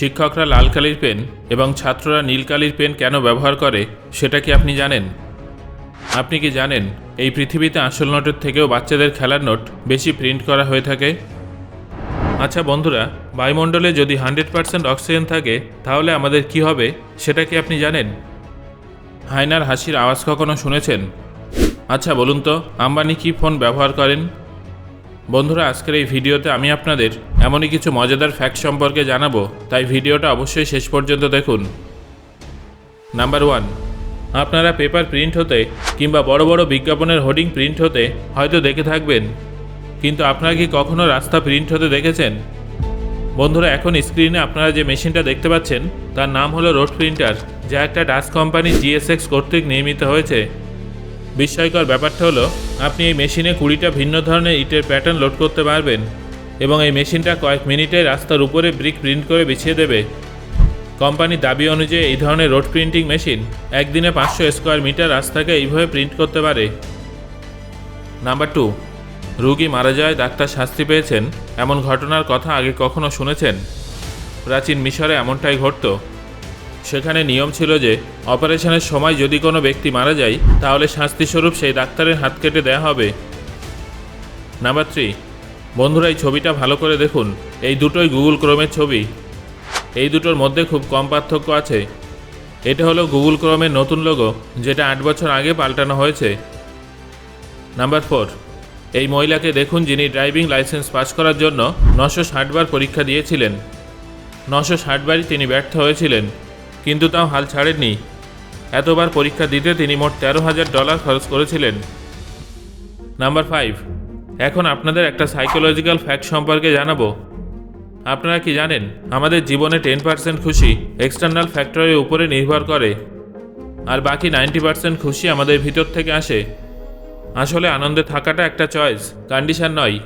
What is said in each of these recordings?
শিক্ষকরা লাল কালির পেন এবং ছাত্ররা নীল কালির পেন কেন ব্যবহার করে, সেটা কি আপনি জানেন? আপনি কি জানেন, এই পৃথিবীতে আসল নোটের থেকেও বাচ্চাদের খেলার নোট বেশি প্রিন্ট করা হয়ে থাকে? আচ্ছা বন্ধুরা, বায়ুমণ্ডলে যদি হান্ড্রেড পার্সেন্ট অক্সিজেন থাকে, তাহলে আমাদের কি হবে, সেটা কি আপনি জানেন? হায়নার হাসির আওয়াজ কখনো শুনেছেন? আচ্ছা বলুন তো, আম্বানি কি ফোন ব্যবহার করেন? বন্ধুরা, আজকের এই ভিডিওতে আমি আপনাদের এমনই কিছু মজাদার ফ্যাক্ট সম্পর্কে জানাব, তাই ভিডিওটা অবশ্যই শেষ পর্যন্ত দেখুন। নাম্বার ওয়ান আপনারা পেপার প্রিন্ট হতে কিংবা বড় বড় বিজ্ঞাপনের হোর্ডিং প্রিন্ট হতে হয়তো দেখে থাকবেন, কিন্তু আপনারা কি কখনো রাস্তা প্রিন্ট হতে দেখেছেন? বন্ধুরা, এখন স্ক্রিনে আপনারা যে মেশিনটা দেখতে পাচ্ছেন, তার নাম হলো রোড প্রিন্টার যা একটা ডাচ কোম্পানি জিএসএক্স কর্তৃক নির্মিত হয়েছে। বিস্ময়কর ব্যাপারটা হলো, আপনি এই মেশিনে কুড়িটা ভিন্ন ধরনের ইটের প্যাটার্ন লোড করতে পারবেন এবং এই মেশিনটা কয়েক মিনিটে রাস্তার উপরে ব্রিক প্রিন্ট করে বিছিয়ে দেবে। কোম্পানির দাবি অনুযায়ী এই ধরনের রোড প্রিন্টিং মেশিন একদিনে পাঁচশো স্কোয়ার মিটার রাস্তাকে এইভাবে প্রিন্ট করতে পারে। নাম্বার টু, রুগী মারা যায়, ডাক্তার শাস্তি পেয়েছেন, এমন ঘটনার কথা আগে কখনো শুনেছেন? প্রাচীন মিশরে এমনটাই ঘটতো। সেখানে নিয়ম ছিল যে, অপারেশনের সময় যদি কোনো ব্যক্তি মারা যায়, তাহলে শাস্তিস্বরূপ সেই ডাক্তারের হাত কেটে দেওয়া হবে। নাম্বার থ্রি, বন্ধুরা, এই ছবিটা ভালো করে দেখুন। এই দুটোই গুগল ক্রোমের ছবি। এই দুটোর মধ্যে খুব কম পার্থক্য আছে। এটা হলো গুগল ক্রোমের নতুন লোগো যেটা আট বছর আগে পাল্টানো হয়েছে। নাম্বার ফোর, এই মহিলাকে দেখুন যিনি ড্রাইভিং লাইসেন্স পাস করার জন্য নশো ষাটবার পরীক্ষা দিয়েছিলেন। নশো ষাটবারই তিনি ব্যর্থ হয়েছিলেন। কিন্তু তাও হাল ছাড়েননি। এতবার পরীক্ষা দিতে তিনি মোট তেরো হাজার ডলার খরচ করেছিলেন। নাম্বার ফাইভ, এখন আপনাদের একটা সাইকোলজিক্যাল ফ্যাক্ট সম্পর্কে জানাব। আপনারা কি জানেন, আমাদের জীবনে টেন পার্সেন্ট খুশি এক্সটার্নাল ফ্যাক্টরের উপরে নির্ভর করে, আর বাকি নাইনটি পার্সেন্ট খুশি আমাদের ভিতর থেকে আসে। আসলে আনন্দে থাকাটা একটা চয়েস, কন্ডিশন নয়।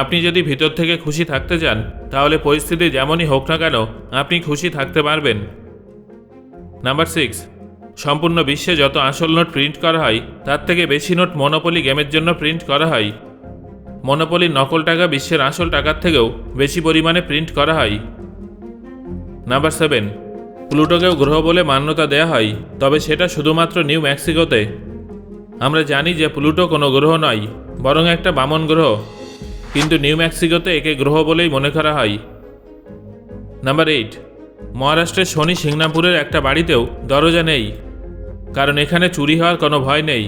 আপনি যদি ভিতর থেকে খুশি থাকতে চান, তাহলে পরিস্থিতি যেমনই হোক না কেন, আপনি খুশি থাকতে পারবেন। নাম্বার সিক্স সম্পূর্ণ বিশ্বে যত আসল নোট প্রিন্ট করা হয়, তার থেকে বেশি নোট মনোপলি গেমের জন্য প্রিন্ট করা হয়। মনোপলির নকল টাকা বিশ্বের আসল টাকার থেকেও বেশি পরিমাণে প্রিন্ট করা হয়। নাম্বার সেভেন প্লুটোকেও গ্রহ বলে মান্যতা দেয়া হয়, তবে সেটা শুধুমাত্র নিউ মেক্সিকোতে। আমরা জানি যে প্লুটো কোনো গ্রহ নয়, বরং একটা বামন গ্রহ। কিন্তু নিউ মেক্সিকোতে একে গ্রহ বলেই মনে করা হয়। নাম্বার এইট মহারাষ্ট্রের শনি সিংনাপুরের একটা বাড়িতেও দরজা নেই, কারণ এখানে চুরি হওয়ার কোনো ভয় নেই।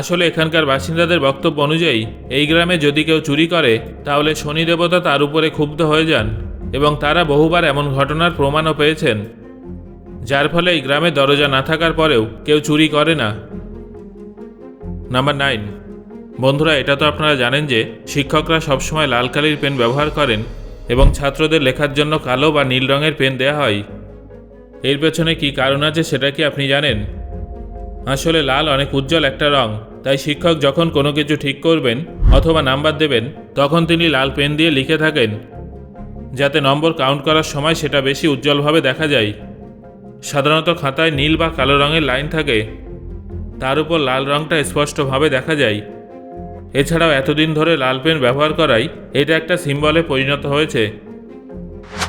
আসলে এখানকার বাসিন্দাদের বক্তব্য অনুযায়ী, এই গ্রামে যদি কেউ চুরি করে, তাহলে শনি দেবতা তার উপরে ক্ষুব্ধ হয়ে যান এবং তারা বহুবার এমন ঘটনার প্রমাণও পেয়েছেন, যার ফলে এই গ্রামে দরজা না থাকার পরেও কেউ চুরি করে না। Number nine. বন্ধুরা, এটা তো আপনারা জানেন যে শিক্ষকরা সবসময় লাল কালির পেন ব্যবহার করেন এবং ছাত্রদের লেখার জন্য কালো বা নীল রঙের পেন দেয়া হয়। এর পেছনে কি কারণ আছে সেটা কি আপনি জানেন? আসলে লাল অনেক উজ্জ্বল একটা রং, তাই শিক্ষক যখন কোনো কিছু ঠিক করবেন অথবা নাম্বার দেবেন, তখন তিনি লাল পেন দিয়ে লিখে থাকেন, যাতে নম্বর কাউন্ট করার সময় সেটা বেশি উজ্জ্বলভাবে দেখা যায়। সাধারণত খাতায় নীল বা কালো রঙের লাইন থাকে। তার উপর লাল রঙটা স্পষ্টভাবে দেখা যায়। এছাড়াও এতদিন ধরে লাল পেন ব্যবহার করাই এটা একটা সিম্বলে পরিণত হয়েছে।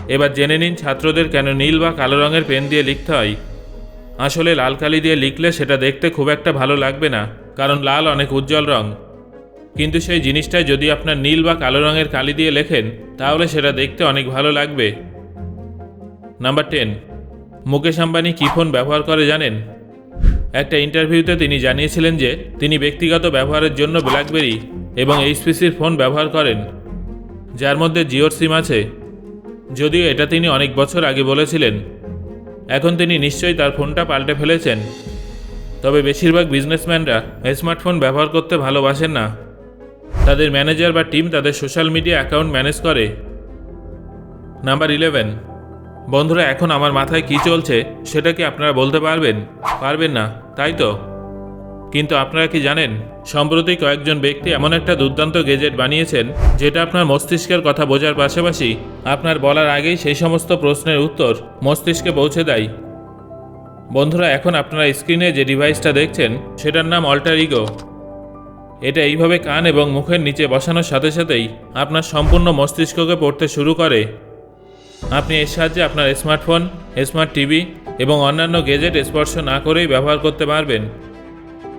এবার জেনে নিন ছাত্রদের কেন নীল বা কালো রঙের পেন দিয়ে লিখতে হয়। আসলে লাল কালি দিয়ে লিখলে সেটা দেখতে খুব একটা ভালো লাগবে না, কারণ লাল অনেক উজ্জ্বল রং। কিন্তু সেই জিনিসটাই যদি আপনার নীল বা কালো রঙের কালি দিয়ে লেখেন, তাহলে সেটা দেখতে অনেক ভালো লাগবে। নাম্বার টেন, মুকেশ আম্বানি কী ফোন ব্যবহার করে জানেন? একটা ইন্টারভিউতে তিনি জানিয়েছিলেন যে তিনি ব্যক্তিগত ব্যবহারের জন্য ব্ল্যাকবেরি এবং এইচপিসির ফোন ব্যবহার করেন, যার মধ্যে জিওর সিম আছে। যদিও এটা তিনি অনেক বছর আগে বলেছিলেন। এখন তিনি নিশ্চয়ই তার ফোনটা পাল্টে ফেলেছেন। তবে বেশিরভাগ বিজনেসম্যানরা স্মার্টফোন ব্যবহার করতে ভালোবাসেন না। তাদের ম্যানেজার বা টিম তাদের সোশ্যাল মিডিয়া অ্যাকাউন্ট ম্যানেজ করে। Number eleven. বন্ধুরা, এখন আমার মাথায় কি চলছে সেটা কি আপনারা বলতে পারবেন? পারবেন না, তাই তো? কিন্তু আপনারা কি জানেন, সম্প্রতি কয়েকজন ব্যক্তি এমন একটা দুর্দান্ত গেজেট বানিয়েছেন, যেটা আপনার মস্তিষ্কের কথা বোঝার পাশাপাশি আপনার বলার আগেই সেই সমস্ত প্রশ্নের উত্তর মস্তিষ্কে পৌঁছে দেয়। বন্ধুরা, এখন আপনারা স্ক্রিনে যে ডিভাইসটা দেখছেন, সেটার নাম অল্টার ইগো এটা এইভাবে কান এবং মুখের নিচে বসানোর সাথে সাথেই আপনার সম্পূর্ণ মস্তিষ্ককে পড়তে শুরু করে। আপনি এর সাহায্যে আপনার স্মার্টফোন, স্মার্ট টিভি এবং অন্যান্য গেজেট স্পর্শ না করেই ব্যবহার করতে পারবেন।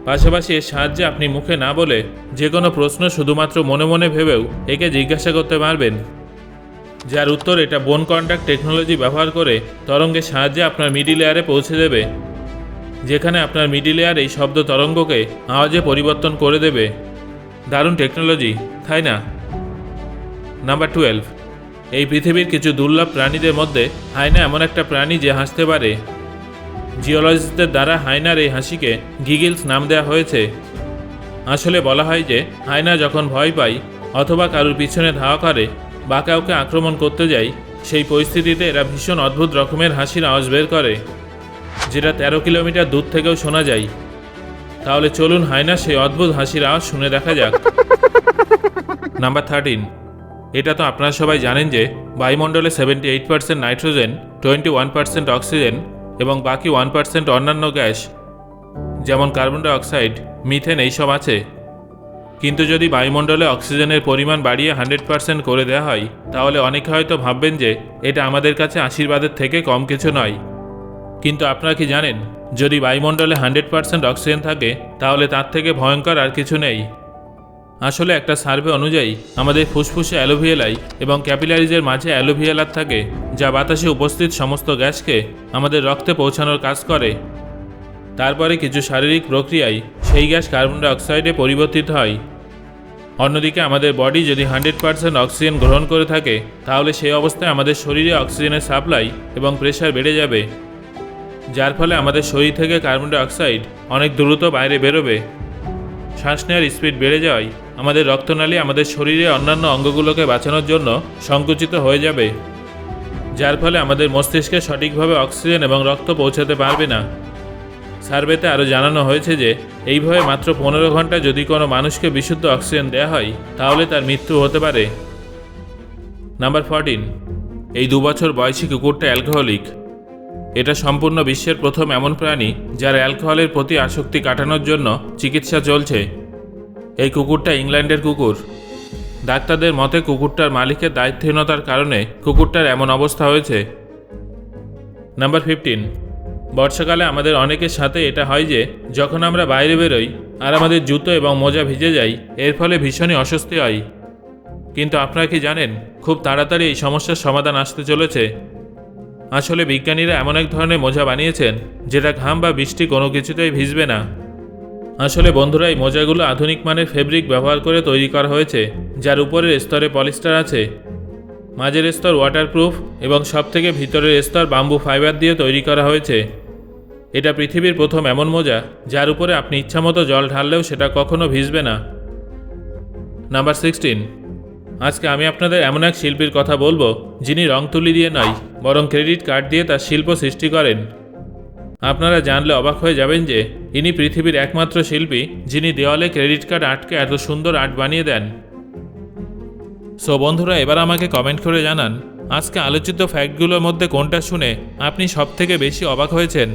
পাশাপাশি এর সাহায্যে আপনি মুখে না বলে যে কোনো প্রশ্ন শুধুমাত্র মনে মনে ভেবেও একে জিজ্ঞাসা করতে পারবেন। যার উত্তর এটা বোন কন্ট্যাক্ট টেকনোলজি ব্যবহার করে তরঙ্গের সাহায্যে আপনার মিডিল এয়ারে পৌঁছে দেবে, যেখানে আপনার মিডিল এয়ার এই শব্দ তরঙ্গকে আওয়াজে পরিবর্তন করে দেবে। দারুণ টেকনোলজি, তাই না? Number twelve. এই পৃথিবীর কিছু দুর্লভ প্রাণীদের মধ্যে হায়না এমন একটা প্রাণী যে হাসতে পারে। জিওলজিস্টদের দ্বারা হায়নার এই হাসিকে গিগিলস নাম দেওয়া হয়েছে। আসলে বলা হয় যে হায়না যখন ভয় পায় অথবা কারুর পিছনে ধাওয়া করে বা কাউকে আক্রমণ করতে যায়, সেই পরিস্থিতিতে এরা ভীষণ অদ্ভুত রকমের হাসির আওয়াজ বের করে, যেটা তেরো কিলোমিটার দূর থেকেও শোনা যায়। তাহলে চলুন হায়না সেই অদ্ভুত হাসির আওয়াজ শুনে দেখা যাক। নাম্বার থার্টিন এটা তো আপনারা সবাই জানেন যে বায়ুমণ্ডলে seventy eight percent nitrogen twenty one percent oxygen এবং বাকি ওয়ান পার্সেন্ট অন্যান্য গ্যাস, যেমন কার্বন ডাইঅক্সাইড, মিথেন এইসব আছে। কিন্তু যদি বায়ুমণ্ডলে অক্সিজেনের পরিমাণ বাড়িয়ে হান্ড্রেড পার্সেন্ট করে দেওয়া হয়, তাহলে অনেকে হয়তো ভাববেন যে এটা আমাদের কাছে আশীর্বাদের থেকে কম কিছু নয়। কিন্তু আপনারা কি জানেন, যদি বায়ুমণ্ডলে হান্ড্রেড পার্সেন্ট অক্সিজেন থাকে, তাহলে তার থেকে ভয়ঙ্কর আর কিছু নেই। আসলে একটা সার্ভে অনুযায়ী, আমাদের ফুসফুসে অ্যালোভিয়েলাই এবং ক্যাপিলারিজের মাঝে অ্যালোভিয়েলার থাকে, যা বাতাসে উপস্থিত সমস্ত গ্যাসকে আমাদের রক্তে পৌঁছানোর কাজ করে। তারপরে কিছু শারীরিক প্রক্রিয়ায় সেই গ্যাস কার্বন ডাইঅক্সাইডে পরিবর্তিত হয়। অন্যদিকে আমাদের বডি যদি হান্ড্রেড পার্সেন্ট অক্সিজেন গ্রহণ করে থাকে, তাহলে সেই অবস্থায় আমাদের শরীরে অক্সিজেনের সাপ্লাই এবং প্রেশার বেড়ে যাবে, যার ফলে আমাদের শরীর থেকে কার্বন ডাইঅক্সাইড অনেক দ্রুত বাইরে বেরোবে। শ্বাস নেওয়ার স্পিড বেড়ে যাওয়ায় আমাদের রক্তনালী আমাদের শরীরে অন্যান্য অঙ্গগুলোকে বাঁচানোর জন্য সংকুচিত হয়ে যাবে, যার ফলে আমাদের মস্তিষ্কে সঠিকভাবে অক্সিজেন এবং রক্ত পৌঁছাতে পারবে না। সার্ভেতে আরও জানানো হয়েছে যে এইভাবে মাত্র পনেরো ঘণ্টা যদি কোনো মানুষকে বিশুদ্ধ অক্সিজেন দেওয়া হয়, তাহলে তার মৃত্যু হতে পারে। নাম্বার ফোরটিন, এই দু বছর বয়সী কুকুরটা অ্যালকোহলিক। এটা সম্পূর্ণ বিশ্বের প্রথম এমন প্রাণী যার অ্যালকোহলের প্রতি আসক্তি কাটানোর জন্য চিকিৎসা চলছে। এই কুকুরটা ইংল্যান্ডের কুকুর। ডাক্তারদের মতে কুকুরটার মালিকের দায়িত্বহীনতার কারণে কুকুরটার এমন অবস্থা হয়েছে। Number fifteen. বর্ষাকালে আমাদের অনেকের সাথে এটা হয় যে, যখন আমরা বাইরে বেরোই আর আমাদের জুতো এবং মোজা ভিজে যাই এর ফলে ভীষণই অস্বস্তি হয়। কিন্তু আপনারা কি জানেন, খুব তাড়াতাড়ি এই সমস্যার সমাধান আসতে চলেছে। আসলে বিজ্ঞানীরা এমন এক ধরনের মোজা বানিয়েছেন, যেটা ঘাম বা বৃষ্টি কোনো কিছুতেই ভিজবে না। আসলে বন্ধুরা, এই মোজাগুলো আধুনিক মানের ফেব্রিক ব্যবহার করে তৈরি করা হয়েছে, যার উপরের স্তরে পলিস্টার আছে। মাঝের স্তর ওয়াটারপ্রুফ এবং সবথেকে ভিতরের স্তর বাম্বু ফাইবার দিয়ে তৈরি করা হয়েছে। এটা পৃথিবীর প্রথম এমন মোজা, যার উপরে আপনি ইচ্ছামতো জল ঢাললেও সেটা কখনো ভিজবে না। Number sixteen. আজকে আমি আপনাদের এমন এক শিল্পীর কথা বলব, যিনি রং তুলি দিয়ে নয়, বরং ক্রেডিট কার্ড দিয়ে তার শিল্প সৃষ্টি করেন। আপনারা জানলে অবাক হয়ে যাবেন যে ইনি পৃথিবীর একমাত্র শিল্পী যিনি দেওয়ালে ক্রেডিট কার্ড আটকে এত সুন্দর আর্ট বানিয়ে দেন। সো বন্ধুরা, এবার আমাকে কমেন্ট করে জানান, আজকে আলোচিত ফ্যাক্টগুলোর মধ্যে কোনটা শুনে আপনি সবথেকে বেশি অবাক হয়েছেন?